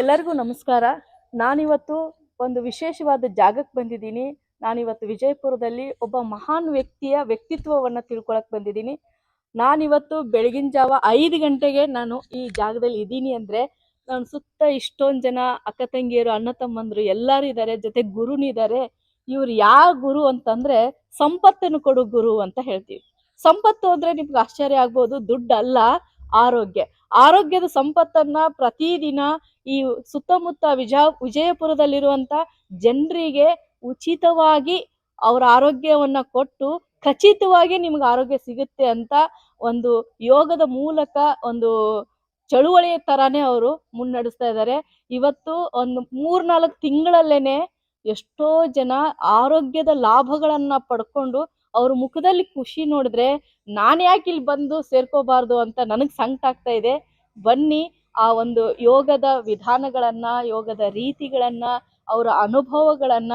ಎಲ್ಲರಿಗೂ ನಮಸ್ಕಾರ. ನಾನಿವತ್ತು ಒಂದು ವಿಶೇಷವಾದ ಜಾಗಕ್ಕೆ ಬಂದಿದ್ದೀನಿ. ನಾನಿವತ್ತು ವಿಜಯಪುರದಲ್ಲಿ ಒಬ್ಬ ಮಹಾನ್ ವ್ಯಕ್ತಿಯ ವ್ಯಕ್ತಿತ್ವವನ್ನು ತಿಳ್ಕೊಳಕ್ ಬಂದಿದ್ದೀನಿ. ನಾನಿವತ್ತು ಬೆಳಗಿನ ಜಾವ ಐದು ಗಂಟೆಗೆ ನಾನು ಈ ಜಾಗದಲ್ಲಿ ಇದ್ದೀನಿ ಅಂದರೆ, ನಾನು ಸುತ್ತ ಇಷ್ಟೊಂದು ಜನ ಅಕ್ಕ ತಂಗಿಯರು, ಅಣ್ಣ ತಮ್ಮಂದರು ಎಲ್ಲರೂ ಇದ್ದಾರೆ ಜೊತೆ ಗುರುನಿದ್ದಾರೆ ಇವರು ಇವ್ರು ಯಾವ ಗುರು ಅಂತಂದ್ರೆ, ಸಂಪತ್ತನ್ನು ಕೊಡು ಗುರು ಅಂತ ಹೇಳ್ತೀವಿ. ಸಂಪತ್ತು ಅಂದ್ರೆ ನಿಮ್ಗೆ ಆಶ್ಚರ್ಯ ಆಗ್ಬೋದು ದುಡ್ಡು ಅಲ್ಲ ಆರೋಗ್ಯ. ಆರೋಗ್ಯದ ಸಂಪತ್ತನ್ನ ಪ್ರತಿದಿನ ಈ ಸುತ್ತಮುತ್ತ ವಿಜ, ವಿಜಯಪುರದಲ್ಲಿರುವಂತ ಜನರಿಗೆ ಉಚಿತವಾಗಿ ಅವರ ಆರೋಗ್ಯವನ್ನ ಕೊಟ್ಟು ಖಚಿತವಾಗಿ ನಿಮ್ಗೆ ಆರೋಗ್ಯ ಸಿಗುತ್ತೆ ಅಂತ ಒಂದು ಯೋಗದ ಮೂಲಕ ಒಂದು ಚಳುವಳಿಯ ತರಾನೇ ಅವರು ಮುನ್ನಡೆಸ್ತಾ ಇದ್ದಾರೆ ಇವತ್ತು ಒಂದು ಮೂರ್ನಾಲ್ಕು ತಿಂಗಳಲ್ಲೇನೆ ಎಷ್ಟೋ ಜನ ಆರೋಗ್ಯದ ಲಾಭಗಳನ್ನ ಪಡ್ಕೊಂಡು ಅವ್ರ ಮುಖದಲ್ಲಿ ಖುಷಿ ನೋಡಿದ್ರೆ ನಾನು ಯಾಕೆ ಇಲ್ಲಿ ಬಂದು ಸೇರ್ಕೋಬಾರ್ದು ಅಂತ ನನಗೆ ಸಂಕಟ ಆಗ್ತಾ ಇದೆ. ಬನ್ನಿ ಆ ಒಂದು ಯೋಗದ ವಿಧಾನಗಳನ್ನ ಯೋಗದ ರೀತಿಗಳನ್ನ ಅವರ ಅನುಭವಗಳನ್ನ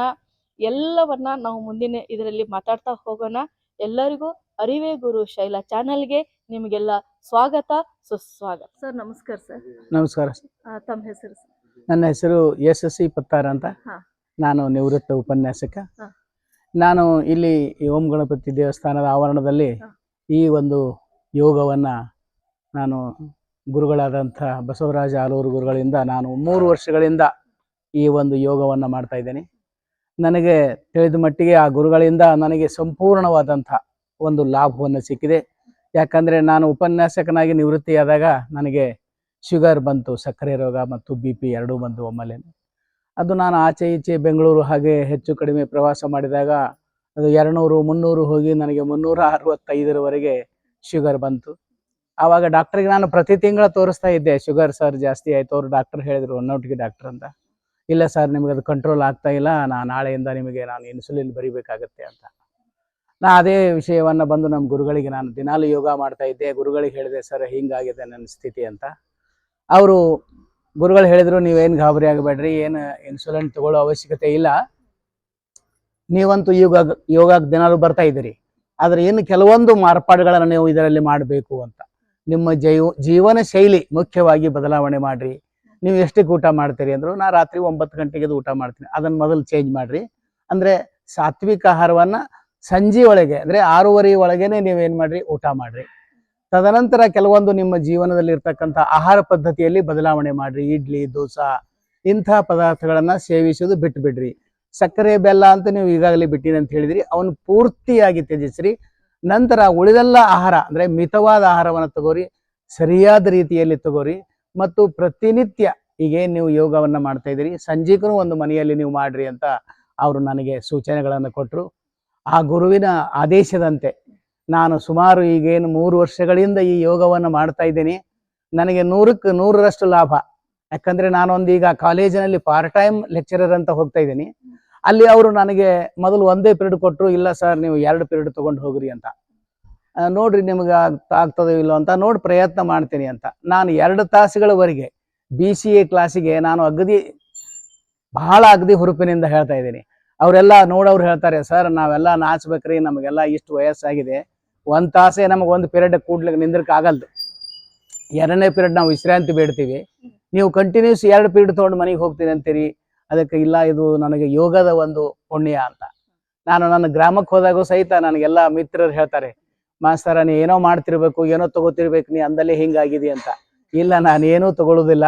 ಎಲ್ಲವನ್ನ ನಾವು ಮುಂದಿನ ಇದರಲ್ಲಿ ಮಾತಾಡ್ತಾ ಹೋಗೋಣ. ಎಲ್ಲರಿಗೂ ಅರಿವೇ ಗುರು ಶೈಲಾ ಚಾನೆಲ್ಗೆ ನಿಮಗೆಲ್ಲ ಸ್ವಾಗತ ಸುಸ್ವಾಗತ. ಸರ್ ನಮಸ್ಕಾರ ಸರ್. ನಮಸ್ಕಾರ. ತಮ್ಮ ಹೆಸರು ಸರ್? ನನ್ನ ಹೆಸರು ಎಸ್ ಎಸ್ ಸಿ ಪತ್ತಾರ ಅಂತ. ನಾನು ನಿವೃತ್ತ ಉಪನ್ಯಾಸಕ. ನಾನು ಇಲ್ಲಿ ಓಂ ಗಣಪತಿ ದೇವಸ್ಥಾನದ ಆವರಣದಲ್ಲಿ ಈ ಒಂದು ಯೋಗವನ್ನ ನಾನು ಗುರುಗಳಾದಂಥ ಬಸವರಾಜ ಆಲೂರು ಗುರುಗಳಿಂದ ನಾನು ಮೂರು ವರ್ಷಗಳಿಂದ ಈ ಒಂದು ಯೋಗವನ್ನು ಮಾಡ್ತಾ ಇದ್ದೇನೆ. ನನಗೆ ತಿಳಿದ ಮಟ್ಟಿಗೆ ಆ ಗುರುಗಳಿಂದ ನನಗೆ ಸಂಪೂರ್ಣವಾದಂಥ ಒಂದು ಲಾಭವನ್ನು ಸಿಕ್ಕಿದೆ. ಯಾಕಂದರೆ ನಾನು ಉಪನ್ಯಾಸಕನಾಗಿ ನಿವೃತ್ತಿಯಾದಾಗ ನನಗೆ ಶುಗರ್ ಬಂತು, ಸಕ್ಕರೆ ರೋಗ ಮತ್ತು ಬಿ ಪಿ ಎರಡೂ ಬಂತು ಒಮ್ಮೆಲೆ. ಅದು ನಾನು ಆಚೆ ಈಚೆ ಬೆಂಗಳೂರು ಹಾಗೆ ಹೆಚ್ಚು ಕಡಿಮೆ ಪ್ರವಾಸ ಮಾಡಿದಾಗ ಅದು ಎರಡುನೂರು, ಮುನ್ನೂರು ಹೋಗಿ ನನಗೆ ಮುನ್ನೂರ ಅರವತ್ತೈದರವರೆಗೆ ಶುಗರ್ ಬಂತು. ಆವಾಗ ಡಾಕ್ಟರ್ಗೆ ನಾನು ಪ್ರತಿ ತಿಂಗಳ ತೋರಿಸ್ತಾ ಇದ್ದೆ ಶುಗರ್ ಸರ್ ಜಾಸ್ತಿ ಆಯ್ತು, ಅವರು ಡಾಕ್ಟರ್ ಹೇಳಿದರು ಗೆ ಡಾಕ್ಟರ್ ಅಂತ. ಇಲ್ಲ ಸರ್ ನಿಮಗೆ ಅದು ಕಂಟ್ರೋಲ್ ಆಗ್ತಾ ಇಲ್ಲ, ನಾ ನಾಳೆಯಿಂದ ನಿಮಗೆ ನಾನು ಇನ್ಸುಲಿನ್ ಬರಿಬೇಕಾಗತ್ತೆ ಅಂತ. ನಾ ಅದೇ ವಿಷಯವನ್ನು ಬಂದು ನಮ್ಮ ಗುರುಗಳಿಗೆ ನಾನು ದಿನಾಲು ಯೋಗ ಮಾಡ್ತಾ ಇದ್ದೆ, ಗುರುಗಳಿಗೆ ಹೇಳಿದೆ ಸರ್ ಹಿಂಗಾಗಿದೆ ನನ್ನ ಸ್ಥಿತಿ ಅಂತ. ಅವರು ಗುರುಗಳು ಹೇಳಿದ್ರು, ನೀವೇನು ಗಾಬರಿ ಆಗಬೇಡ್ರಿ, ಏನು ಇನ್ಸುಲಿನ್ ತಗೊಳ್ಳೋ ಅವಶ್ಯಕತೆ ಇಲ್ಲ. ನೀವಂತೂ ಯೋಗ, ಯೋಗಕ್ಕೆ ದಿನಾಲು ಬರ್ತಾ ಇದ್ದೀರಿ. ಆದರೆ ಏನು ಕೆಲವೊಂದು ಮಾರ್ಪಾಡುಗಳನ್ನು ನೀವು ಇದರಲ್ಲಿ ಮಾಡಬೇಕು ಅಂತ. ನಿಮ್ಮ ಜೈವ, ಜೀವನ ಶೈಲಿ ಮುಖ್ಯವಾಗಿ ಬದಲಾವಣೆ ಮಾಡ್ರಿ. ನೀವು ಎಷ್ಟಕ್ಕೆ ಊಟ ಮಾಡ್ತೀರಿ ಅಂದ್ರು, ನಾ ರಾತ್ರಿ ಒಂಬತ್ತು ಗಂಟೆಗೆ ಊಟ ಮಾಡ್ತೀನಿ. ಅದನ್ನ ಮೊದಲು ಚೇಂಜ್ ಮಾಡ್ರಿ. ಅಂದ್ರೆ ಸಾತ್ವಿಕ ಆಹಾರವನ್ನ ಸಂಜೆ ಒಳಗೆ, ಅಂದ್ರೆ ಆರೂವರೆ ಒಳಗೇನೆ ನೀವೇನ್ ಮಾಡ್ರಿ, ಊಟ ಮಾಡ್ರಿ. ತದನಂತರ ಕೆಲವೊಂದು ನಿಮ್ಮ ಜೀವನದಲ್ಲಿ ಇರ್ತಕ್ಕಂಥ ಆಹಾರ ಪದ್ಧತಿಯಲ್ಲಿ ಬದಲಾವಣೆ ಮಾಡ್ರಿ. ಇಡ್ಲಿ, ದೋಸಾ, ಇಂಥ ಪದಾರ್ಥಗಳನ್ನ ಸೇವಿಸೋದು ಬಿಟ್ಟು ಬಿಡ್ರಿ ಸಕ್ಕರೆ, ಬೆಲ್ಲ ಅಂತ ನೀವು ಈಗಾಗಲೇ ಬಿಟ್ಟಿರಿ ಅಂತ ಹೇಳಿದ್ರಿ. ಅವನು ಪೂರ್ತಿಯಾಗಿ ತ್ಯಜಿಸ್ರಿ. ನಂತರ ಉಳಿದೆಲ್ಲ ಆಹಾರ, ಅಂದ್ರೆ ಮಿತವಾದ ಆಹಾರವನ್ನು ತಗೋರಿ, ಸರಿಯಾದ ರೀತಿಯಲ್ಲಿ ತಗೋರಿ, ಮತ್ತು ಪ್ರತಿನಿತ್ಯ ಈಗೇನು ನೀವು ಯೋಗವನ್ನ ಮಾಡ್ತಾ ಇದ್ದೀರಿ. ಸಂಜೆಗೂ ಒಂದು ಮನೆಯಲ್ಲಿ ನೀವು ಮಾಡ್ರಿ ಅಂತ ಅವರು ನನಗೆ ಸೂಚನೆಗಳನ್ನು ಕೊಟ್ಟರು ಆ ಗುರುವಿನ ಆದೇಶದಂತೆ ನಾನು ಸುಮಾರು ಈಗೇನು ಮೂರು ವರ್ಷಗಳಿಂದ ಈ ಯೋಗವನ್ನು ಮಾಡ್ತಾ ಇದ್ದೀನಿ. ನನಗೆ ನೂರಕ್ಕೆ ನೂರರಷ್ಟು ಲಾಭ. ಯಾಕಂದ್ರೆ ನಾನೊಂದು ಈಗ ಕಾಲೇಜಿನಲ್ಲಿ ಪಾರ್ಟ್ ಟೈಮ್ ಲೆಕ್ಚರರ್ ಅಂತ ಹೋಗ್ತಾ ಇದ್ದೀನಿ. ಅಲ್ಲಿ ಅವರು ನನಗೆ ಮೊದಲು ಒಂದೇ ಪಿರಿಯಡ್ ಕೊಟ್ಟರು ಇಲ್ಲ ಸರ್ ನೀವು ಎರಡು ಪಿರಿಯಡ್ ತಗೊಂಡು ಹೋಗ್ರಿ ಅಂತ. ನೋಡ್ರಿ ನಿಮ್ಗೆ ಆಗ್ತದೋ ಇಲ್ಲೋ ಅಂತ ನೋಡಿ ಪ್ರಯತ್ನ ಮಾಡ್ತೀನಿ ಅಂತ. ನಾನು ಎರಡು ತಾಸುಗಳವರೆಗೆ ಬಿ ಸಿ ಎ ಕ್ಲಾಸಿಗೆ ನಾನು ಅಗದಿ, ಬಹಳ ಅಗದಿ ಹುರುಪಿನಿಂದ ಹೇಳ್ತಾ ಇದ್ದೀನಿ. ಅವರೆಲ್ಲ ನೋಡೋರು ಹೇಳ್ತಾರೆ ಸರ್ ನಾವೆಲ್ಲ ನಾಚ್ಬೇಕ್ರಿ, ನಮಗೆಲ್ಲ ಇಷ್ಟು ವಯಸ್ಸಾಗಿದೆ. ಒಂದು ತಾಸೇ ನಮಗೆ ಒಂದು ಪಿರಿಯಡ್ ಕೂಡ್ಲಿಕ್ಕೆ ನಿಂದ್ರಕ್ಕೆ ಆಗಲ್ದು. ಎರಡನೇ ಪಿರಿಯಡ್ ನಾವು ವಿಶ್ರಾಂತಿ ಬೇಡ್ತೀವಿ. ನೀವು ಕಂಟಿನ್ಯೂಸ್ ಎರಡು ಪಿರಿಯಡ್ ತೊಗೊಂಡು ಮನೆಗೆ ಹೋಗ್ತೀನಿ ಅಂತೀರಿ. ಅದಕ್ಕೆ ಇಲ್ಲ, ಇದು ನನಗೆ ಯೋಗದ ಒಂದು ಪುಣ್ಯ ಅಂತ. ನಾನು ನನ್ನ ಗ್ರಾಮಕ್ಕೆ ಹೋದಾಗೂ ಸಹಿತ ನನಗೆಲ್ಲ ಮಿತ್ರರು ಹೇಳ್ತಾರೆ, ಮಾಸ್ತರ, ನೀ ಏನೋ ಮಾಡ್ತಿರ್ಬೇಕು, ಏನೋ ತಗೋತಿರ್ಬೇಕು, ನೀ ಅಂದಲ್ಲೇ ಹಿಂಗಾಗಿದೆ ಅಂತ. ಇಲ್ಲ ನಾನು ಏನೂ ತಗೊಳ್ಳೋದಿಲ್ಲ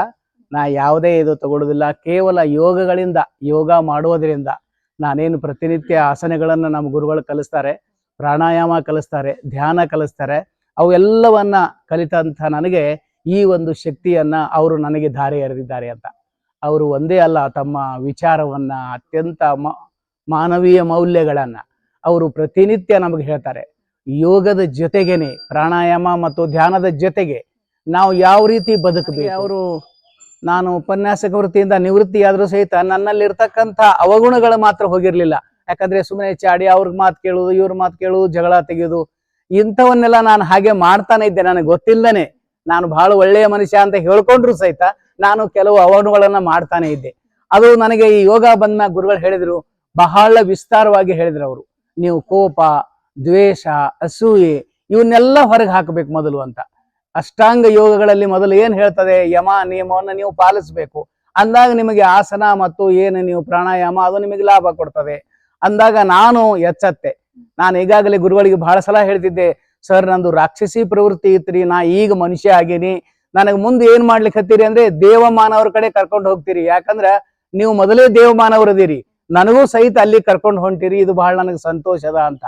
ನಾ ಯಾವುದೇ ಇದು ತಗೊಳ್ಳೋದಿಲ್ಲ ಕೇವಲ ಯೋಗಗಳಿಂದ, ಯೋಗ ಮಾಡುವುದರಿಂದ ನಾನೇನು ಪ್ರತಿನಿತ್ಯ ಆಸನಗಳನ್ನು ನಮ್ಮ ಗುರುಗಳು ಕಲಿಸ್ತಾರೆ, ಪ್ರಾಣಾಯಾಮ ಕಲಿಸ್ತಾರೆ, ಧ್ಯಾನ ಕಲಿಸ್ತಾರೆ, ಅವೆಲ್ಲವನ್ನ ಕಲಿತಂಥ ನನಗೆ ಈ ಒಂದು ಶಕ್ತಿಯನ್ನ ಅವರು ನನಗೆ ಧಾರೆ ಎರೆದಿದ್ದಾರೆ ಅಂತ. ಅವರು ಒಂದೇ ಅಲ್ಲ ತಮ್ಮ ವಿಚಾರವನ್ನ ಅತ್ಯಂತ ಮ- ಮಾನವೀಯ ಮೌಲ್ಯಗಳನ್ನ ಅವರು ಪ್ರತಿನಿತ್ಯ ನಮಗೆ ಹೇಳ್ತಾರೆ. ಯೋಗದ ಜೊತೆಗೇನೆ ಪ್ರಾಣಾಯಾಮ ಮತ್ತು ಧ್ಯಾನದ ಜೊತೆಗೆ ನಾವು ಯಾವ ರೀತಿ ಬದುಕಬೇಕು? ಅವರು ನಾನು ಉಪನ್ಯಾಸಕ ವೃತ್ತಿಯಿಂದ ನಿವೃತ್ತಿಯಾದರೂ ಸಹಿತ ನನ್ನಲ್ಲಿರ್ತಕ್ಕಂಥ ಅವಗುಣಗಳು ಮಾತ್ರ ಹೋಗಿರ್ಲಿಲ್ಲ. ಯಾಕಂದ್ರೆ ಸುಮ್ಮನೆ ಚಾಡಿ ಅವ್ರ ಮಾತು ಕೇಳುವುದು ಇವ್ರ ಮಾತು ಕೇಳುವುದು ಜಗಳ ತೆಗೆಯೋದು ಇಂಥವನ್ನೆಲ್ಲ ನಾನು ಹಾಗೆ ಮಾಡ್ತಾನೆ ಇದ್ದೆ. ನನಗೆ ಗೊತ್ತಿಲ್ಲದೇನೆ ನಾನು ಬಹಳ ಒಳ್ಳೆಯ ಮನುಷ್ಯ ಅಂತ ಹೇಳ್ಕೊಂಡ್ರು ಸಹಿತ. ನಾನು ಕೆಲವು ಅವನುಗಳನ್ನ ಮಾಡ್ತಾನೆ ಇದ್ದೆ. ಅದು ನನಗೆ ಈ ಯೋಗ ಬಂದ ಗುರುಗಳು ಹೇಳಿದ್ರು, ಬಹಳ ವಿಸ್ತಾರವಾಗಿ ಹೇಳಿದ್ರು ಅವರು. ನೀವು ಕೋಪ, ದ್ವೇಷ, ಅಸೂಯೆ, ಇವನ್ನೆಲ್ಲ ಹೊರಗೆ ಹಾಕಬೇಕು ಮೊದಲು ಅಂತ. ಅಷ್ಟಾಂಗ ಯೋಗಗಳಲ್ಲಿ ಮೊದಲು ಏನ್ ಹೇಳ್ತದೆ? ಯಮ, ನಿಯಮವನ್ನು ನೀವು ಪಾಲಿಸಬೇಕು. ಅಂದಾಗ ನಿಮಗೆ ಆಸನ ಮತ್ತು ಏನು ನೀವು ಪ್ರಾಣಾಯಾಮ ಅದು ನಿಮಗೆ ಲಾಭ ಕೊಡ್ತದೆ. ಅಂದಾಗ ನಾನು ಎಚ್ಚತ್ತೆ. ನಾನು ಈಗಾಗಲೇ ಗುರುಗಳಿಗೆ ಬಹಳ ಸಲ ಹೇಳ್ತಿದ್ದೆ, ಸರ್ ನಂದು ರಾಕ್ಷಸಿ ಪ್ರವೃತ್ತಿ ಇತ್ರಿ, ನಾ ಈಗ ಮನುಷ್ಯ ಆಗೀನಿ. ನನಗೆ ಮುಂದೆ ಏನ್ ಮಾಡ್ಲಿಕ್ಕೆ ಹತ್ತೀರಿ ಅಂದ್ರೆ ದೇವಮಾನವ್ರ ಕಡೆ ಕರ್ಕೊಂಡು ಹೋಗ್ತೀರಿ. ಯಾಕಂದ್ರ ನೀವು ಮೊದಲೇ ದೇವಮಾನವರದಿರಿ ನನಗೂ ಸಹಿತ ಅಲ್ಲಿ ಕರ್ಕೊಂಡು ಹೊಂಟಿರಿ. ಇದು ಬಹಳ ನನಗೆ ಸಂತೋಷದ ಅಂತ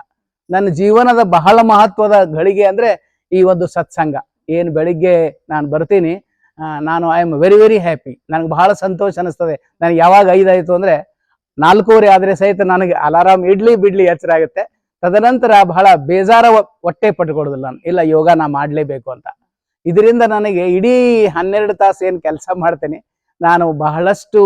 ನನ್ನ ಜೀವನದ ಬಹಳ ಮಹತ್ವದ ಗಳಿಗೆ ಅಂದ್ರೆ ಈ ಒಂದು ಸತ್ಸಂಗ. ಏನು ಬೆಳಿಗ್ಗೆ ನಾನು ಬರ್ತೀನಿ ನಾನು I am very very happy ನನಗೆ ಬಹಳ ಸಂತೋಷ ಅನಿಸ್ತದೆ. ನನಗೆ ಯಾವಾಗ ಐದಾಯ್ತು ಅಂದ್ರೆ ನಾಲ್ಕೂವರೆ ಆದ್ರೆ ಸಹಿತ ನನಗೆ ಅಲಾರಾಮ್ ಇಡ್ಲಿ ಬಿಡ್ಲಿ ಎಚ್ಚರ ಆಗುತ್ತೆ ತದನಂತರ ಬಹಳ ಬೇಜಾರ ಹೊಟ್ಟೆ ಪಟ್ಕೊಡೋದಿಲ್ಲ ನಾನು. ಇಲ್ಲ ಯೋಗ ನಾ ಮಾಡ್ಲೇಬೇಕು ಅಂತ. ಇದರಿಂದ ನನಗೆ ಇಡೀ ಹನ್ನೆರಡು ತಾಸು ಏನು ಕೆಲಸ ಮಾಡ್ತೇನೆ, ನಾನು ಬಹಳಷ್ಟು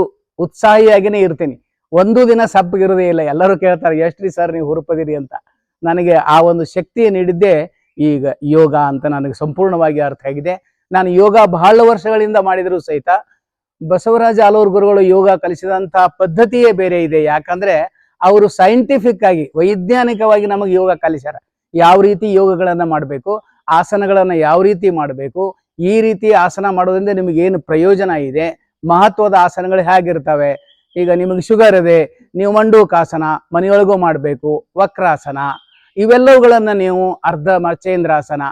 ಉತ್ಸಾಹಿಯಾಗಿನೇ ಇರ್ತೀನಿ. ಒಂದು ದಿನ ಸಪ್ಪಗಿರೋದೇ ಇಲ್ಲ, ಎಲ್ಲರೂ ಕೇಳ್ತಾರೆ, ಎಷ್ಟ್ರಿ ಸರ್ ನೀವು ಹುರುಪದಿರಿ ಅಂತ. ನನಗೆ ಆ ಒಂದು ಶಕ್ತಿ ನೀಡಿದ್ದೆ ಈಗ ಯೋಗ ಅಂತ ನನಗೆ ಸಂಪೂರ್ಣವಾಗಿ ಅರ್ಥ ಆಗಿದೆ. ನಾನು ಯೋಗ ಬಹಳ ವರ್ಷಗಳಿಂದ ಮಾಡಿದರೂ ಸಹಿತ, ಬಸವರಾಜ ಆಲೂರು ಗುರುಗಳು ಯೋಗ ಕಲಿಸಿದಂತಹ ಪದ್ಧತಿಯೇ ಬೇರೆ ಇದೆ. ಯಾಕಂದ್ರೆ ಅವರು ಸೈಂಟಿಫಿಕ್ ಆಗಿ, ವೈಜ್ಞಾನಿಕವಾಗಿ ನಮಗೆ ಯೋಗ ಕಲಿಸ್ಯಾರ. ಯಾವ ರೀತಿ ಯೋಗಗಳನ್ನ ಮಾಡಬೇಕು ಆಸನಗಳನ್ನ ಯಾವ ರೀತಿ ಮಾಡಬೇಕು? ಈ ರೀತಿ ಆಸನ ಮಾಡೋದ್ರಿಂದ ನಿಮಗೆ ಏನು ಪ್ರಯೋಜನ ಇದೆ? ಮಹತ್ವದ ಆಸನಗಳು ಹೇಗಿರ್ತವೆ? ಈಗ ನಿಮಗೆ ಶುಗರ್ ಇದೆ, ನೀವು ಮಂಡೂಕಾಸನ ಮನೆಯೊಳಗೂ ಮಾಡಬೇಕು, ವಕ್ರಾಸನ, ಇವೆಲ್ಲವುಗಳನ್ನ ನೀವು ಅರ್ಧ ಮಚೇಂದ್ರಾಸನ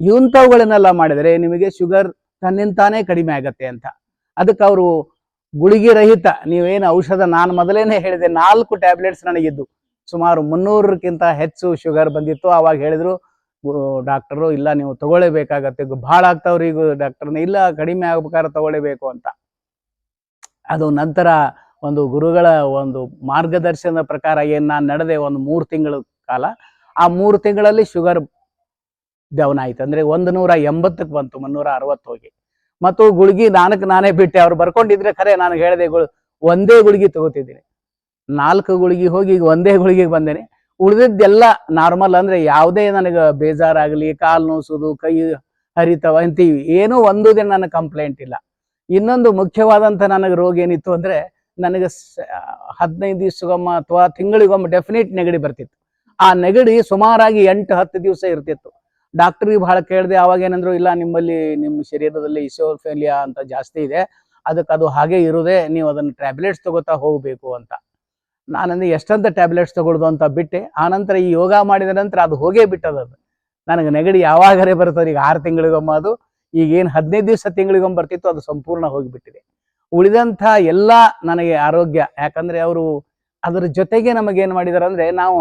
ಇಂಥವುಗಳನ್ನೆಲ್ಲ ಮಾಡಿದರೆ ನಿಮಗೆ ಶುಗರ್ ತನ್ನಿಂತಾನೇ ಕಡಿಮೆ ಆಗತ್ತೆ ಅಂತ. ಅದಕ್ಕೆ ಅವರು ಗುಳಿಗೆ ರಹಿತ, ನೀವೇನು ಔಷಧ, ನಾನು ಮೊದಲೇನೆ ಹೇಳಿದೆ, ನಾಲ್ಕು ಟ್ಯಾಬ್ಲೆಟ್ಸ್ ನನಗಿದ್ದು. ಸುಮಾರು ಮುನ್ನೂರಕ್ಕಿಂತ ಹೆಚ್ಚು ಶುಗರ್ ಬಂದಿತ್ತು. ಅವಾಗ ಹೇಳಿದ್ರು ಡಾಕ್ಟರು, ಇಲ್ಲ ನೀವು ತಗೊಳ್ಳೇಬೇಕಾಗತ್ತೆ ಭಾಳ ಆಗ್ತಾವ್ರಿ ಈಗ ಡಾಕ್ಟರ್ನ ಇಲ್ಲ ಕಡಿಮೆ ಆಗ್ಬೇಕಾದ್ರೆ ತಗೊಳ್ಳೇಬೇಕು ಅಂತ. ಅದು ನಂತರ ಒಂದು ಗುರುಗಳ ಒಂದು ಮಾರ್ಗದರ್ಶನದ ಪ್ರಕಾರ ಏನು ನಾನು ನಡೆದೆ ಒಂದು ಮೂರು ತಿಂಗಳ ಕಾಲ, ಆ ಮೂರು ತಿಂಗಳಲ್ಲಿ ಶುಗರ್ ಡೌನ್ ಆಯ್ತು. ಅಂದ್ರೆ ಒಂದು ನೂರ ಎಂಬತ್ತಕ್ಕೆ ಬಂತು, ಮುನ್ನೂರ ಅರವತ್ತು ಹೋಗಿ. ಮತ್ತು ಗುಳಿಗೆ ನಾನಕ್ಕೆ ನಾನೇ ಬಿಟ್ಟೆ, ಅವ್ರು ಬರ್ಕೊಂಡಿದ್ರೆ ಖರೆ ನಾನು ಹೇಳಿದೆ ಗುಳು, ಒಂದೇ ಗುಳಿಗೆ ತಗೋತಿದ್ದೀನಿ. ನಾಲ್ಕು ಗುಳಿಗೆ ಹೋಗಿ ಈಗ ಒಂದೇ ಗುಳಿಗೆ ಬಂದೇನೆ. ಉಳಿದಿದ್ದೆಲ್ಲ ನಾರ್ಮಲ್ ಅಂದ್ರೆ ಯಾವುದೇ ನನಗೆ ಬೇಜಾರಾಗಲಿ, ಕಾಲು ನೋಸೋದು, ಕೈ ಹರಿತವ ಅಂತೀವಿ. ಏನೂ ಒಂದು ದಿನ ನನಗೆ ಕಂಪ್ಲೇಂಟ್ ಇಲ್ಲ. ಇನ್ನೊಂದು ಮುಖ್ಯವಾದಂಥ ನನಗೆ ರೋಗ ಏನಿತ್ತು ಅಂದ್ರೆ ನನಗೆ ಹದಿನೈದು ದಿವಸಗೊಮ್ಮ ಅಥವಾ ತಿಂಗಳಿಗೊಮ್ಮೆ ಡೆಫಿನೆಟ್ ನೆಗಡಿ ಬರ್ತಿತ್ತು. ಆ ನೆಗಡಿ ಸುಮಾರಾಗಿ ಎಂಟು, ಹತ್ತು ದಿವಸ ಇರ್ತಿತ್ತು. ಡಾಕ್ಟ್ರಿಗೆ ಬಹಳ ಕೇಳಿದೆ ಅವಾಗ ಏನಂದ್ರು, ಇಲ್ಲ, ನಿಮ್ಮಲ್ಲಿ, ನಿಮ್ಮ ಶರೀರದಲ್ಲಿ ಇಸೋಫೇಲಿಯಾ ಅಂತ ಜಾಸ್ತಿ ಇದೆ. ಅದಕ್ಕೆ ಅದು ಹಾಗೆ ಇರೋದೇ, ನೀವು ಅದನ್ನು ಟ್ಯಾಬ್ಲೆಟ್ಸ್ ತಗೋತಾ ಹೋಗಬೇಕು ಅಂತ. ನಾನಂದ್ರೆ ಎಷ್ಟಂತ ಟ್ಯಾಬ್ಲೆಟ್ಸ್ ತಗೊಳ್ದು ಅಂತ ಬಿಟ್ಟೆ. ಆನಂತರ ಈ ಯೋಗ ಮಾಡಿದ ನಂತರ ಅದು ಹೋಗೇ ಬಿಟ್ಟದ ನನಗೆ ನೆಗಡಿ ಯಾವಾಗರೆ ಬರ್ತದೆ ಈಗ ಆರು ತಿಂಗಳಿಗೊಮ್ಮ ಅದು, ಈಗ ಏನು ಹದಿನೈದು ದಿವಸ ತಿಂಗಳಿಗೊಮ್ಮೆ ಬರ್ತಿತ್ತು, ಅದು ಸಂಪೂರ್ಣ ಹೋಗಿಬಿಟ್ಟಿದೆ. ಉಳಿದಂಥ ಎಲ್ಲ ನನಗೆ ಆರೋಗ್ಯ, ಯಾಕಂದ್ರೆ ಅವರು ಅದರ ಜೊತೆಗೆ ನಮಗೇನು ಮಾಡಿದಾರೆ ಅಂದ್ರೆ ನಾವು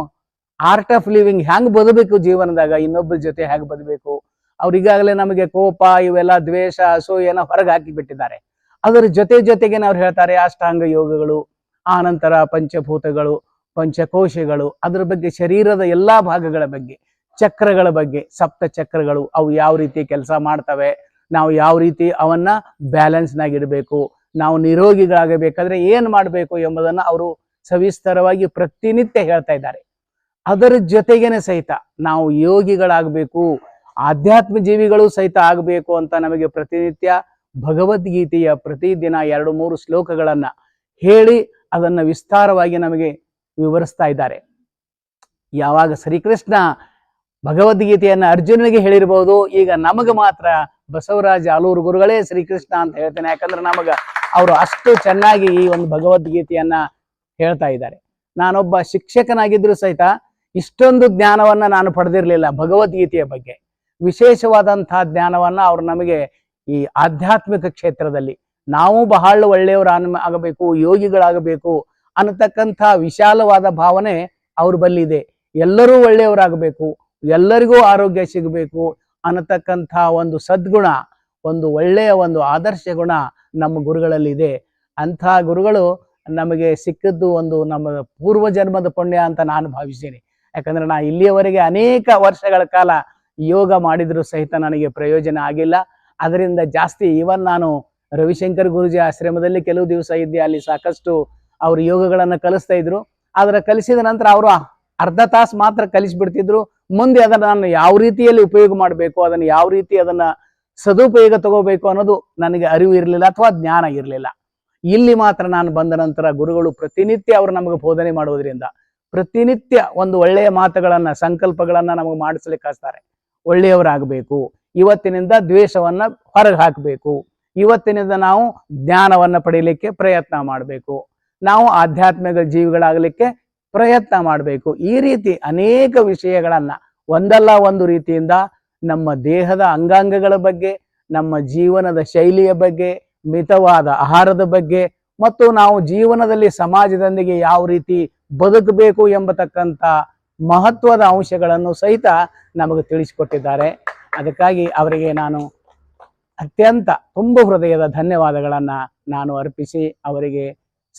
ಆರ್ಟ್ ಆಫ್ ಲಿವಿಂಗ್ ಹ್ಯಾಂಗ್ ಬದುಬೇಕು ಜೀವನದಾಗ ಇನ್ನೊಬ್ಬರ ಜೊತೆ ಹ್ಯಾಂಗ್ ಬದಬೇಕು ಅವ್ರು ಈಗಾಗಲೇ ನಮಗೆ ಕೋಪ, ಇವೆಲ್ಲ ದ್ವೇಷ, ಅಸೂಯೆನ ಹೊರಗೆ ಹಾಕಿ ಬಿಟ್ಟಿದ್ದಾರೆ ಅದರ ಜೊತೆ ಜೊತೆಗೆ ಅವ್ರು ಹೇಳ್ತಾರೆ ಅಷ್ಟಾಂಗ ಯೋಗಗಳು ಆನಂತರ ಪಂಚಭೂತಗಳು, ಪಂಚಕೋಶಗಳು, ಅದರ ಬಗ್ಗೆ ಶರೀರದ ಎಲ್ಲಾ ಭಾಗಗಳ ಬಗ್ಗೆ, ಚಕ್ರಗಳ ಬಗ್ಗೆ, ಸಪ್ತ ಚಕ್ರಗಳು ಅವು ಯಾವ ರೀತಿ ಕೆಲಸ ಮಾಡ್ತವೆ, ನಾವು ಯಾವ ರೀತಿ ಅವನ್ನ ಬ್ಯಾಲೆನ್ಸ್ ಇಡಬೇಕು, ನಾವು ನಿರೋಗಿಗಳಾಗಬೇಕಾದ್ರೆ ಏನ್ ಮಾಡಬೇಕು ಎಂಬುದನ್ನ ಅವರು ಸವಿಸ್ತರವಾಗಿ ಪ್ರತಿನಿತ್ಯ ಹೇಳ್ತಾ ಇದ್ದಾರೆ. ಅದರ ಜೊತೆಗೇನೆ ಸಹಿತ ನಾವು ಯೋಗಿಗಳಾಗಬೇಕು, ಆಧ್ಯಾತ್ಮ ಜೀವಿಗಳು ಸಹಿತ ಆಗಬೇಕು ಅಂತ ನಮಗೆ ಪ್ರತಿನಿತ್ಯ ಭಗವದ್ಗೀತೆಯ ಪ್ರತಿದಿನ ಎರಡು ಮೂರು ಶ್ಲೋಕಗಳನ್ನ ಹೇಳಿ ಅದನ್ನ ವಿಸ್ತಾರವಾಗಿ ನಮಗೆ ವಿವರಿಸ್ತಾ ಇದ್ದಾರೆ. ಯಾವಾಗ ಶ್ರೀಕೃಷ್ಣ ಭಗವದ್ಗೀತೆಯನ್ನ ಅರ್ಜುನನಿಗೆ ಹೇಳಿರ್ಬೋದು, ಈಗ ನಮಗೆ ಮಾತ್ರ ಬಸವರಾಜ ಆಲೂರು ಗುರುಗಳೇ ಶ್ರೀಕೃಷ್ಣ ಅಂತ ಹೇಳ್ತೇನೆ. ಯಾಕಂದ್ರೆ ನಮಗ ಅವರು ಅಷ್ಟು ಚೆನ್ನಾಗಿ ಈ ಒಂದು ಭಗವದ್ಗೀತೆಯನ್ನ ಹೇಳ್ತಾ ಇದ್ದಾರೆ. ನಾನೊಬ್ಬ ಶಿಕ್ಷಕನಾಗಿದ್ರು ಸಹಿತ ಇಷ್ಟೊಂದು ಜ್ಞಾನವನ್ನ ನಾನು ಪಡೆದಿರಲಿಲ್ಲ ಭಗವದ್ಗೀತೆಯ ಬಗ್ಗೆ. ವಿಶೇಷವಾದಂತಹ ಜ್ಞಾನವನ್ನ ಅವರು ನಮಗೆ ಈ ಆಧ್ಯಾತ್ಮಿಕ ಕ್ಷೇತ್ರದಲ್ಲಿ ನಾವು ಬಹಳ ಒಳ್ಳೆಯವರು ಆಗಬೇಕು ಯೋಗಿಗಳಾಗಬೇಕು ಅನ್ನತಕ್ಕಂಥ ವಿಶಾಲವಾದ ಭಾವನೆ ಅವ್ರ ಬಲ್ಲಿದೆ. ಎಲ್ಲರೂ ಒಳ್ಳೆಯವರಾಗಬೇಕು, ಎಲ್ಲರಿಗೂ ಆರೋಗ್ಯ ಸಿಗಬೇಕು ಅನ್ನತಕ್ಕಂಥ ಒಂದು ಸದ್ಗುಣ, ಒಂದು ಒಳ್ಳೆಯ ಒಂದು ಆದರ್ಶ ಗುಣ ನಮ್ಮ ಗುರುಗಳಲ್ಲಿದೆ. ಅಂಥ ಗುರುಗಳು ನಮಗೆ ಸಿಕ್ಕದ್ದು ಒಂದು ನಮ್ಮ ಪೂರ್ವ ಜನ್ಮದ ಪುಣ್ಯ ಅಂತ ನಾನು ಭಾವಿಸ್ತೀನಿ. ಯಾಕಂದ್ರೆ ನಾ ಇಲ್ಲಿಯವರೆಗೆ ಅನೇಕ ವರ್ಷಗಳ ಕಾಲ ಯೋಗ ಮಾಡಿದರೂ ಸಹಿತ ನನಗೆ ಪ್ರಯೋಜನ ಆಗಿಲ್ಲ. ಅದರಿಂದ ಜಾಸ್ತಿ ಇವನ್ ನಾನು ರವಿಶಂಕರ್ ಗುರುಜಿ ಆಶ್ರಮದಲ್ಲಿ ಕೆಲವು ದಿವಸ ಇದ್ದೆ, ಅಲ್ಲಿ ಸಾಕಷ್ಟು ಅವರು ಯೋಗಗಳನ್ನ ಕಲಿಸ್ತಾ ಇದ್ರು. ಅದರ ಕಲಿಸಿದ ನಂತರ ಅವರು ಅರ್ಧ ತಾಸು ಮಾತ್ರ ಕಲಿಸ್ಬಿಡ್ತಿದ್ರು. ಮುಂದೆ ಅದನ್ನ ನಾನು ಯಾವ ರೀತಿಯಲ್ಲಿ ಉಪಯೋಗ ಮಾಡಬೇಕು, ಅದನ್ನ ಯಾವ ರೀತಿ ಅದನ್ನ ಸದುಪಯೋಗ ತಗೋಬೇಕು ಅನ್ನೋದು ನನಗೆ ಅರಿವು ಇರಲಿಲ್ಲ ಅಥವಾ ಜ್ಞಾನ ಇರಲಿಲ್ಲ. ಇಲ್ಲಿ ಮಾತ್ರ ನಾನು ಬಂದ ನಂತರ ಗುರುಗಳು ಪ್ರತಿನಿತ್ಯ ಅವರು ನಮಗೆ ಬೋಧನೆ ಮಾಡೋದ್ರಿಂದ ಪ್ರತಿನಿತ್ಯ ಒಂದು ಒಳ್ಳೆಯ ಮಾತುಗಳನ್ನ, ಸಂಕಲ್ಪಗಳನ್ನ ನಮಗೆ ಮಾಡಿಸ್ಲಿಕ್ಕೆ ಹಚ್ತಾರೆ ಒಳ್ಳೆಯವರಾಗಬೇಕು. ಇವತ್ತಿನಿಂದ ದ್ವೇಷವನ್ನ ಹೊರಗೆ ಹಾಕಬೇಕು. ಇವತ್ತಿನಿಂದ ನಾವು ಜ್ಞಾನವನ್ನು ಪಡೀಲಿಕ್ಕೆ ಪ್ರಯತ್ನ ಮಾಡಬೇಕು. ನಾವು ಆಧ್ಯಾತ್ಮಿಕ ಜೀವಿಗಳಾಗಲಿಕ್ಕೆ ಪ್ರಯತ್ನ ಮಾಡಬೇಕು. ಈ ರೀತಿ ಅನೇಕ ವಿಷಯಗಳನ್ನು ಒಂದಲ್ಲ ಒಂದು ರೀತಿಯಿಂದ ನಮ್ಮ ದೇಹದ ಅಂಗಾಂಗಗಳ ಬಗ್ಗೆ, ನಮ್ಮ ಜೀವನದ ಶೈಲಿಯ ಬಗ್ಗೆ, ಮಿತವಾದ ಆಹಾರದ ಬಗ್ಗೆ, ಮತ್ತು ನಾವು ಜೀವನದಲ್ಲಿ ಸಮಾಜದೊಂದಿಗೆ ಯಾವ ರೀತಿ ಬದುಕಬೇಕು ಎಂಬತಕ್ಕಂಥ ಮಹತ್ವದ ಅಂಶಗಳನ್ನು ಸಹಿತ ನಮಗೆ ತಿಳಿಸಿಕೊಟ್ಟಿದ್ದಾರೆ. ಅದಕ್ಕಾಗಿ ಅವರಿಗೆ ನಾನು ಅತ್ಯಂತ ತುಂಬ ಹೃದಯದ ಧನ್ಯವಾದಗಳನ್ನು ನಾನು ಅರ್ಪಿಸಿ ಅವರಿಗೆ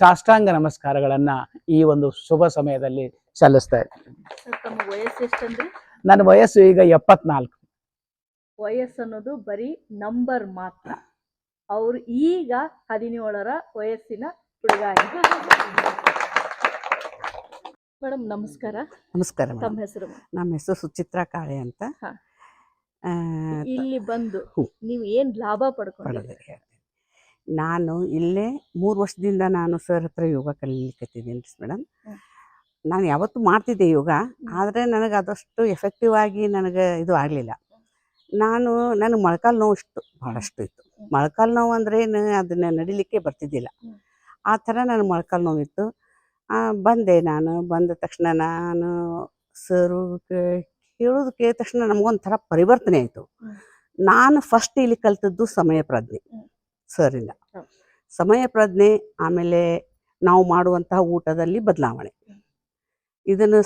ಸಾಷ್ಟಾಂಗ ನಮಸ್ಕಾರಗಳನ್ನ ಈ ಒಂದು ಶುಭ ಸಮಯದಲ್ಲಿ ಸಲ್ಲಿಸ್ತಾ ಇದ್ದೀನಿ. ಸರ್ ತಮ್ಮ ವಯಸ್ಸು ಎಷ್ಟಂದ್ರೆ? ನನ್ನ ವಯಸ್ಸು ಈಗ ಎಪ್ಪತ್ನಾಲ್ಕು. ವಯಸ್ಸು ಅನ್ನೋದು ಬರೀ ನಂಬರ್ ಮಾತ್ರ. ಅವರು ಈಗ ಹದಿನೇಳರ ವಯಸ್ಸಿನ ಹುಡುಗ ಮೇಡಮ್ ನಮಸ್ಕಾರ. ನಮಸ್ಕಾರ ತಮ್ಮ ಹೆಸರು? ನಮ್ಮ ಹೆಸರು ಸುಚಿತ್ರಾ ಕಾಳೆ ಅಂತ. ಇಲ್ಲಿ ಬಂದು ನೀವು ಏನು ಲಾಭ ಪಡ್ಕೊಂಡಿದ್ದೀರಿ? ನಾನು ಇಲ್ಲೇ ಮೂರು ವರ್ಷದಿಂದ ನಾನು ಸರ್ ಹತ್ರ ಯೋಗ ಕಲೀಲಿಕ್ಕತ್ತಿದ್ದೀನಿ ಮೇಡಮ್. ನಾನು ಯಾವತ್ತೂ ಮಾಡ್ತಿದ್ದೆ ಯೋಗ ಆದರೆ ನನಗೆ ಅದಷ್ಟು ಎಫೆಕ್ಟಿವ್ ಆಗಿ ನನಗೆ ಇದು ಆಗಲಿಲ್ಲ. ನಾನು ನನಗೆ ಮೊಳಕಾಲು ನೋವು ಇಷ್ಟು ಭಾಳಷ್ಟು ಇತ್ತು. ಮೊಳಕಾಲು ನೋವು ಅಂದರೆ ಏನು ಅದನ್ನ ನಡಿಲಿಕ್ಕೆ ಬರ್ತಿದ್ದಿಲ್ಲ. ಆ ಥರ ನನಗೆ ಮೊಳಕಾಲು ನೋವಿತ್ತು ಬಂದೆ ನಾನು ಬಂದ ತಕ್ಷಣ ನಾನು ಸರು ಹೇಳೋದು ಕೇಳಿದ ತಕ್ಷಣ ನಮಗೊಂಥರ ಪರಿವರ್ತನೆ ಆಯಿತು. ನಾನು ಫಸ್ಟ್ ಇಲ್ಲಿ ಕಲ್ತದ್ದು ಸಮಯ ಪ್ರಜ್ಞೆ. ಸರಿಂದ ಸಮಯ ಪ್ರಜ್ಞೆ ಆಮೇಲೆ ನಾವು ಮಾಡುವಂತಹ ಊಟದಲ್ಲಿ ಬದಲಾವಣೆ. ಇದನ್ನು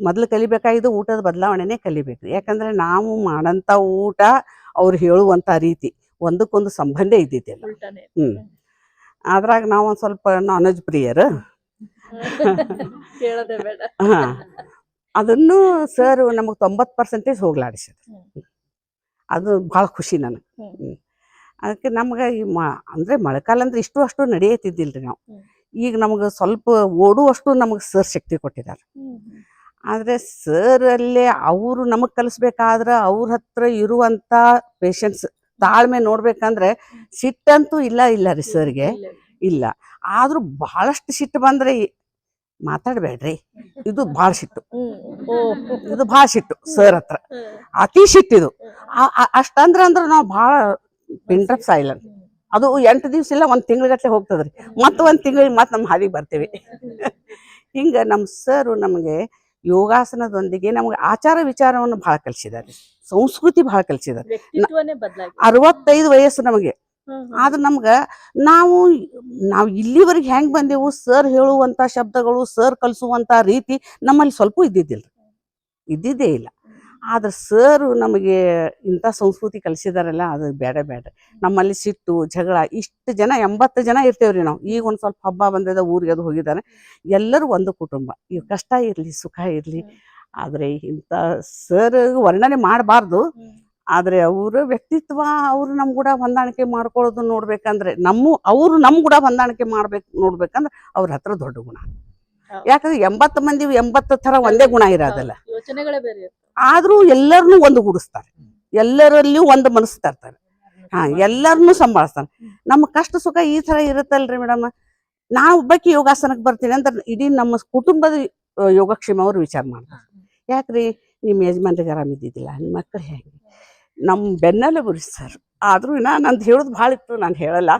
ಮೊದಲು ಕಲಿಬೇಕಾಗಿದ್ದು ಊಟದ ಬದಲಾವಣೆನೇ ಕಲಿಬೇಕು. ಯಾಕಂದ್ರೆ ನಾವು ಮಾಡೋಂಥ ಊಟ ಅವ್ರು ಹೇಳುವಂಥ ರೀತಿ ಒಂದಕ್ಕೊಂದು ಸಂಬಂಧ ಇದ್ದಿದ್ದಿಲ್ಲ. ಹ್ಞೂ ಹ್ಮ್. ಅದ್ರಾಗ ನಾವು ಒಂದು ಸ್ವಲ್ಪ ನಾನ್ ವೆಜ್ ಪ್ರಿಯರ್ ಹಾ. ಅದನ್ನು ಸರ್ ನಮಗೆ ತೊಂಬತ್ತು ಪರ್ಸೆಂಟೇಜ್ ಹೋಗ್ಲಾಡಿಸಿದ್ರು. ಅದು ಭಾಳ ಖುಷಿ ನನಗೆ. ಅದಕ್ಕೆ ನಮ್ಗೆ ಈ ಮ ಅಂದರೆ ಮಳೆಕಾಲ ಅಂದ್ರೆ ಇಷ್ಟು ಅಷ್ಟು ನಡೆಯತ್ತಿದ್ದಿಲ್ರಿ ನಾವು. ಈಗ ನಮ್ಗೆ ಸ್ವಲ್ಪ ಓಡುವಷ್ಟು ನಮಗೆ ಸರ್ ಶಕ್ತಿ ಕೊಟ್ಟಿದ್ದಾರೆ. ಆದರೆ ಸರ್ ಅಲ್ಲೇ ಅವರು ನಮಗೆ ಕಲಿಸ್ಬೇಕಾದ್ರೆ ಅವ್ರ ಹತ್ರ ಇರುವಂಥ ಪೇಷನ್ಸ್ ತಾಳ್ಮೆ ನೋಡ್ಬೇಕಂದ್ರೆ ಸಿಟ್ಟಂತೂ ಇಲ್ಲ ಇಲ್ಲ ರೀ ಸರ್ಗೆ. ಇಲ್ಲ. ಆದರೂ ಬಹಳಷ್ಟು ಸಿಟ್ಟು ಬಂದ್ರೆ ಮಾತಾಡ್ಬೇಡ್ರಿ. ಇದು ಭಾಳ ಸಿಟ್ಟು ಓ. ಇದು ಭಾಳ ಸಿಟ್ಟು ಸರ್ ಹತ್ರ. ಅತಿ ಸಿಟ್ಟಿದು ಆ- ಅಷ್ಟಂದ್ರೆ ಅಂದ್ರೆ ನಾವು ಭಾಳ ಪಿಂಡ್ರಪ್ ಸೈಲೆಂಟ್ ಅದು ಎಂಟು ದಿವ್ಸ ಇಲ್ಲ ಒಂದ್ ತಿಂಗಳಗಟ್ಟಲೆ ಹೋಗ್ತದ್ರಿ. ಮತ್ತೆ ಒಂದ್ ತಿಂಗಳಿಗೆ ಮತ್ತೆ ನಮ್ಮ ಹಾದಿಗೆ ಬರ್ತೀವಿ. ಹಿಂಗ ನಮ್ಮ ಸರ್ ನಮಗೆ ಯೋಗಾಸನದೊಂದಿಗೆ ನಮಗೆ ಆಚಾರ ವಿಚಾರವನ್ನು ಬಹಳ ಕಲಿಸಿದ್ದಾರೆ ಸಂಸ್ಕೃತಿ ಬಹಳ ಕಲಿಸಿದ್ದಾರೆ ಅರವತ್ತೈದು ವಯಸ್ಸು ನಮಗೆ. ಆದ್ರೆ ನಮ್ಗ ನಾವು ನಾವು ಇಲ್ಲಿವರೆಗೆ ಹೆಂಗ್ ಬಂದೆವು? ಸರ್ ಹೇಳುವಂತ ಶಬ್ದಗಳು ಸರ್ ಕಲಿಸುವಂತ ರೀತಿ ನಮ್ಮಲ್ಲಿ ಸ್ವಲ್ಪ ಇದ್ದಿದ್ದಿಲ್ಲ ಇದ್ದಿದ್ದೇ ಇಲ್ಲ. ಆದ್ರೆ ಸರ್ ನಮಗೆ ಇಂಥ ಸಂಸ್ಕೃತಿ ಕಲಿಸಿದಾರಲ್ಲ ಅದು ಬೇಡ ಬೇಡ. ನಮ್ಮಲ್ಲಿ ಸಿಟ್ಟು ಜಗಳ ಇಷ್ಟು ಜನ ಎಂಬತ್ತು ಜನ ಇರ್ತೇವ್ರಿ ನಾವು. ಈಗ ಒಂದು ಸ್ವಲ್ಪ ಹಬ್ಬ ಬಂದಿದೆ ಊರಿಗೆ ಅದು ಹೋಗಿದ್ದಾರೆ ಎಲ್ಲರೂ ಒಂದು ಕುಟುಂಬ. ಈಗ ಕಷ್ಟ ಇರಲಿ ಸುಖ ಇರಲಿ. ಆದರೆ ಇಂಥ ಸರ್ ವರ್ಣನೆ ಮಾಡಬಾರ್ದು. ಆದ್ರೆ ಅವ್ರ ವ್ಯಕ್ತಿತ್ವ ಅವ್ರು ನಮ್ಮ ಕೂಡ ಹೊಂದಾಣಿಕೆ ಮಾಡ್ಕೊಳ್ಳೋದು ನೋಡ್ಬೇಕಂದ್ರೆ ನಮ್ಮ ಅವರು ನಮ್ಮ ಕೂಡ ಹೊಂದಾಣಿಕೆ ಮಾಡ್ಬೇಕು ನೋಡ್ಬೇಕಂದ್ರೆ ಅವ್ರ ಹತ್ರ ದೊಡ್ಡ ಗುಣ. ಯಾಕಂದ್ರೆ ಎಂಬತ್ತು ಮಂದಿ ಎಂಬತ್ತು ತರ ಒಂದೇ ಗುಣ ಇರೋದಲ್ಲ. ಆದರೂ ಬೇರೆ ಇರ್ತವೆ. ಆದ್ರೂ ಎಲ್ಲರನ್ನೂ ಒಂದು ಗೂಡಿಸ್ತಾರೆ. ಎಲ್ಲರಲ್ಲಿಯೂ ಒಂದು ಮನಸ್ಸು ತರ್ತಾರೆ. ಹಾ ಎಲ್ಲರನ್ನೂ ಸಂಭಾಳಿಸ್ತಾನೆ ನಮ್ಮ ಕಷ್ಟ ಸುಖ ಈ ತರ ಇರುತ್ತಲ್ರಿ ಮೇಡಮ್? ನಾ ಒಬ್ಬಾಕಿ ಯೋಗಾಸನಕ್ಕೆ ಬರ್ತೀನಿ ಅಂದ್ರೆ ಇಡೀ ನಮ್ಮ ಕುಟುಂಬದ ಯೋಗಕ್ಷೇಮ ಅವ್ರು ವಿಚಾರ ಮಾಡ್ತಾರೆ. ಯಾಕ್ರಿ? ನಿಮ್ಮ ಯಜಮಾನ್ರಿಗೆ ಆರಾಮಿದ್ದಿದ್ದಿಲ್ಲ? ನಿಮ್ಮ ಮಕ್ಕಳು ಹೇಗೆ? ನಮ್ಮ ಬೆನ್ನಲ್ಲೇ ಬರೀ ಸರ್. ಆದ್ರೂ ಇನ್ನ ನಂದು ಹೇಳೋದು ಭಾಳ ಇತ್ತು ನಾನು ಹೇಳಲ್ಲ.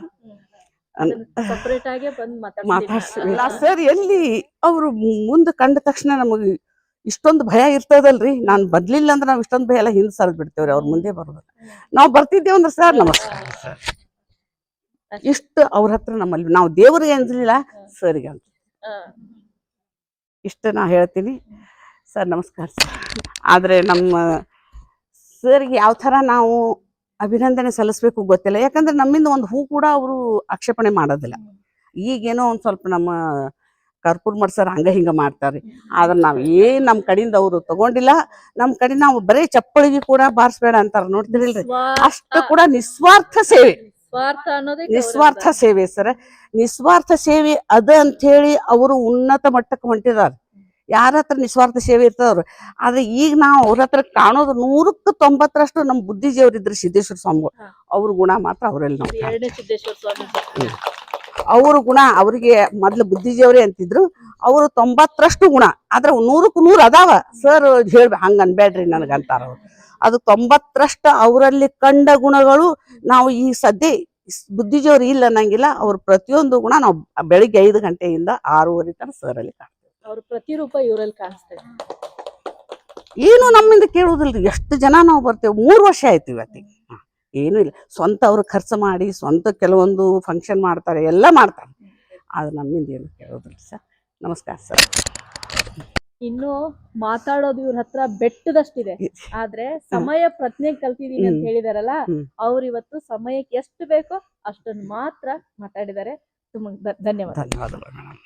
ಮಾತಾಡ್ಸಿಲ್ಲ. ಸರ್ ಎಲ್ಲಿ ಅವರು ಮುಂದೆ ಕಂಡ ತಕ್ಷಣ ನಮಗೆ ಇಷ್ಟೊಂದು ಭಯ ಇರ್ತದಲ್ರಿ. ನಾನು ಬದ್ಲಿಲ್ಲ ಅಂದ್ರೆ ನಾವು ಇಷ್ಟೊಂದು ಭಯ ಎಲ್ಲ ಹಿಂದೆ ಸರಿದ್ ಬಿಡ್ತೇವ್ರಿ ಅವ್ರ ಮುಂದೆ ಬರೋದು. ನಾವು ಬರ್ತಿದ್ದೇವೆ ಅಂದ್ರೆ ಸರ್ ನಮಸ್ಕಾರ. ಸರ್ ಇಷ್ಟು ಅವ್ರ ಹತ್ರ ನಮ್ಮಲ್ಲಿ ನಾವು ದೇವರಿಗೆ ಅಂದ್ಲಿಲ್ಲ ಸರ್ಗೆ ಅಂತ. ಇಷ್ಟು ನಾ ಹೇಳ್ತೀನಿ. ಸರ್ ನಮಸ್ಕಾರ ಸರ್. ಆದರೆ ನಮ್ಮ ಸರ್ಗೆ ಯಾವ ಥರ ನಾವು ಅಭಿನಂದನೆ ಸಲ್ಲಿಸ್ಬೇಕು ಗೊತ್ತಿಲ್ಲ. ಯಾಕಂದ್ರೆ ನಮ್ಮಿಂದ ಒಂದು ಹೂ ಕೂಡ ಅವರು ಆಕ್ಷೇಪಣೆ ಮಾಡೋದಿಲ್ಲ. ಈಗೇನೋ ಒಂದು ಸ್ವಲ್ಪ ನಮ್ಮ ಕರ್ಪೂರ್ ಸರ್ ಹಂಗ ಹಿಂಗ ಮಾಡ್ತಾರೆ. ಆದ್ರೆ ನಾವು ಏನ್ ನಮ್ಮ ಕಡೆಯಿಂದ ಅವರು ತಗೊಂಡಿಲ್ಲ ನಮ್ಮ ಕಡೆ ನಾವು ಬರೇ ಚಪ್ಪಳಿಗೆ ಕೂಡ ಬಾರಿಸ್ಬೇಡ ಅಂತಾರ ನೋಡ್ತಿರಲ್ರಿ ಅಷ್ಟು ಕೂಡ ನಿಸ್ವಾರ್ಥ ಸೇವೆ. ನಿಸ್ವಾರ್ಥ ಸೇವೆ ಸರ್. ನಿಸ್ವಾರ್ಥ ಸೇವೆ ಅದ ಅಂತ ಹೇಳಿ ಅವರು ಉನ್ನತ ಮಟ್ಟಕ್ಕೆ ಹೊಂಟಿದಾರ. ಯಾರ ಹತ್ರ ನಿಸ್ವಾರ್ಥ ಸೇವೆ ಇರ್ತದವ್ರು. ಆದ್ರೆ ಈಗ ನಾವು ಅವ್ರ ಹತ್ರ ಕಾಣೋದು ನೂರಕ್ಕೆ ತೊಂಬತ್ತರಷ್ಟು ನಮ್ಮ ಬುದ್ಧಿಜೀವರಿದ್ರು ಸಿದ್ದೇಶ್ವರ ಸ್ವಾಮಿಗಳು. ಅವ್ರ ಗುಣ ಮಾತ್ರ ಅವರಲ್ಲಿ ನಾವು ಅವ್ರ ಗುಣ ಅವರಿಗೆ ಮೊದ್ಲು ಬುದ್ಧಿಜೀವರೇ ಅಂತಿದ್ರು. ಅವರು ತೊಂಬತ್ತರಷ್ಟು ಗುಣ. ಆದ್ರೆ ನೂರಕ್ಕೂ ನೂರು ಅದಾವ. ಸರ್ ಹೇಳ್ಬ ಹಂಗ ಅನ್ಬೇಡ್ರಿ ನನಗಂತಾರ ಅವ್ರು. ಅದು ತೊಂಬತ್ತರಷ್ಟು ಅವರಲ್ಲಿ ಕಂಡ ಗುಣಗಳು ನಾವು ಈ ಸದ್ಯ ಬುದ್ಧಿಜೀವರು ಇಲ್ಲ ಅನ್ನಂಗಿಲ್ಲ. ಅವ್ರ ಪ್ರತಿಯೊಂದು ಗುಣ ನಾವು ಬೆಳಿಗ್ಗೆ ಐದು ಗಂಟೆಯಿಂದ ಆರೂವರೆ ತನಕ ಸರ್ ಅಲ್ಲಿ ಕಾಣ್ತೀವಿ. ಅವ್ರ ಪ್ರತಿರೂಪ ಇವರಲ್ಲಿ ಕಾಣಿಸ್ತಾ ಇದೆ. ಏನು ನಮ್ಮಿಂದ ಕೇಳುವುದಿಲ್ಲ ಎಷ್ಟು ಜನ ನಾವು ಬರ್ತೇವೆ? ಮೂರು ವರ್ಷ ಆಯ್ತು ಇವತ್ತಿಗೆ. ಏನೂ ಇಲ್ಲ. ಸ್ವಂತ ಅವ್ರ ಖರ್ಚು ಮಾಡಿ ಸ್ವಂತ ಕೆಲವೊಂದು ಫಂಕ್ಷನ್ ಮಾಡ್ತಾರೆ ಎಲ್ಲ ಮಾಡ್ತಾರೆ. ಆದ್ರೆ ನಮ್ಮಿಂದ ಏನು ಕೇಳೋದಿಲ್ಲ ಸರ್. ನಮಸ್ಕಾರ ಸರ್. ಇನ್ನು ಮಾತಾಡೋದು ಇವ್ರ ಹತ್ರ ಬೆಟ್ಟದಷ್ಟಿದೆ. ಆದ್ರೆ ಸಮಯ ಪ್ರಜ್ಞೆ ಕಲ್ತಿದೀನಿ ಅಂತ. ಹೇಳಿದಾರಲ್ಲ. ಅವ್ರು ಇವತ್ತು ಸಮಯಕ್ಕೆ ಎಷ್ಟು ಬೇಕೋ ಅಷ್ಟನ್ನು ಮಾತ್ರ ಮಾತಾಡಿದ್ದಾರೆ. ತುಂಬ ಧನ್ಯವಾದ. ಧನ್ಯವಾದಗಳು.